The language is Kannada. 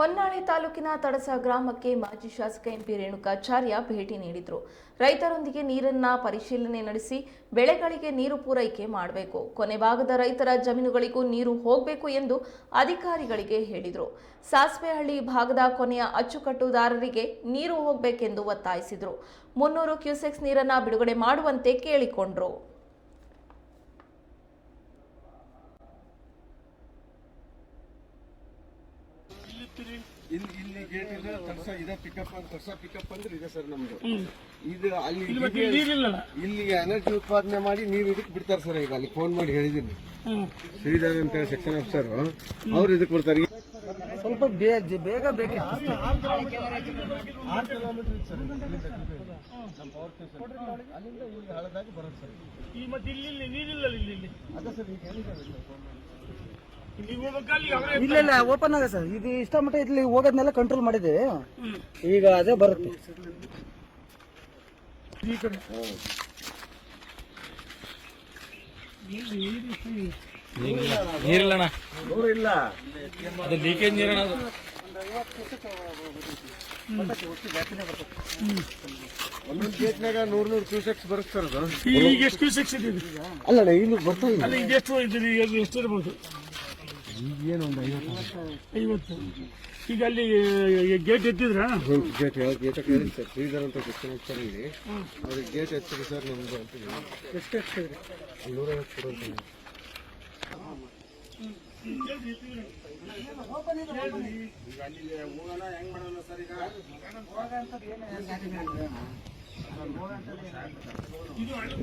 ಹೊನ್ನಾಳಿ ತಾಲೂಕಿನ ತಡಸ ಗ್ರಾಮಕ್ಕೆ ಮಾಜಿ ಶಾಸಕ ಎಂಪಿ ರೇಣುಕಾಚಾರ್ಯ ಭೇಟಿ ನೀಡಿದರು. ರೈತರೊಂದಿಗೆ ನೀರನ್ನ ಪರಿಶೀಲನೆ ನಡೆಸಿ ಬೆಳೆಗಳಿಗೆ ನೀರು ಪೂರೈಕೆ ಮಾಡಬೇಕು. ಕೊನೆ ಭಾಗದ ರೈತರ ಜಮೀನುಗಳಿಗೂ ನೀರು ಹೋಗಬೇಕು ಎಂದು ಅಧಿಕಾರಿಗಳಿಗೆ ಹೇಳಿದರು. ಸಾಸಿವೆಹಳ್ಳಿ ಭಾಗದ ಕೊನೆಯ ಅಚ್ಚುಕಟ್ಟುದಾರರಿಗೆ ನೀರು ಹೋಗಬೇಕೆಂದು ಒತ್ತಾಯಿಸಿದರು. ಮುನ್ನೂರು ಕ್ಯೂಸೆಕ್ಸ್ ನೀರನ್ನು ಬಿಡುಗಡೆ ಮಾಡುವಂತೆ ಕೇಳಿಕೊಂಡ್ರು. ಇಲ್ಲಿ ಇಲ್ಲಿ ಗೇಟ್ ಇದೆ ತರ್ಸ ಇದೆ ಪಿಕಪ್ ತರ್ಸ ಪಿಕಪ್ ಅಂದ್ರೆ ಇದೆ ಸರ್ ನಮ್ದು. ಇದು ಅಲ್ಲಿ ಇಲ್ಲಿ ಎನರ್ಜಿ ಉತ್ಪಾದನೆ ಮಾಡಿ ನೀರು ಇದಕ್ಕೆ ಬಿಡ್ತಾರೆ ಸರ್ ಈಗ ಅಲ್ಲಿ ಫೋನ್ ಮಾಡಿ ಹೇಳಿದ್ದೀನಿ. ಶ್ರೀಧರ್ ಅಂತ ಸೆಕ್ಷನ್ ಆಫೀಸರ್ ಅವ್ರು ಇದಕ್ಕೆ ಬಿಡ್ತಾರೆ ಸ್ವಲ್ಪ ಬೇಗ ಬೇಗ ಬೇಕಿತ್ತು ಈ ಮತ್ತೆ ಇಲ್ಲಿ ಇಲ್ಲಿ ನೀರಿಲ್ಲ ಇಲ್ಲಿ ಅದೇ ಸರ್ ಈಗ ಹೇಳಿದ್ದಾರೆ. ಅವರೇ ಇಲ್ಲ ಇಲ್ಲ ಓಪನ್ ಆಗ ಸರ್. ಇದು ಇಷ್ಟ ಮಟ್ಟ ಇಲ್ಲಿ ಹೋಗೋದ್ನೆಲ್ಲ ಕಂಟ್ರೋಲ್ ಮಾಡಿದ್ದೇವೆ ಈಗ ಅದೇ ಬರುತ್ತೆ. ಈ ಕಡೆ ನೀರಿಲ್ಲಣ್ಣ ಇಲ್ಲ. ಅದು ಲೀಕೇಜ್ ನೀರಣ್ಣ ಅದು. ಒಂದೊಂದು ಗೇಟ್ನಾಗ ನೂರ್ ನೂರ್ ಕ್ಯೂಸೆಕ್ಸ್ ಬರುತ್ತೆ ಸರ್ ಅದು. ಈಗ ಎಷ್ಟು ಕ್ಯೂಸೆಕ್ಸ್ ಇದೆ ಇದು? ಅಲ್ಲ ಇಲ್ಲಿ ಬರ್ತಾ ಅಲ್ಲ ಎಷ್ಟು ಇದು? ಈಗ ಎಷ್ಟು ಇರ್ಬೋದು? ಈಗೇನು ಒಂದು ಐವತ್ತು. ಐವತ್ತು. ಈಗ ಅಲ್ಲಿ ಗೇಟ್ ಎತ್ತಿದ್ರಾ? ಗೇಟ್ ಗೇಟ್ ಹೇಳಿದ್ರು ಸರ್. ಶ್ರೀಧರ್ ಅಂತ ಸೆಕ್ಷನ್ ಸರ್ ಇಲ್ಲಿ. ಅವ್ರಿಗೆ ಗೇಟ್ ಎತ್ತಿರಿ ಸರ್ ನಮ್ದು ಅಂತ. ಎಷ್ಟು ಎತ್ತಿದ್ರಿ? ನೂರೈವತ್ತು ಕೊಡು ಅಂತ ಇದು ಹಳ್ಳಿ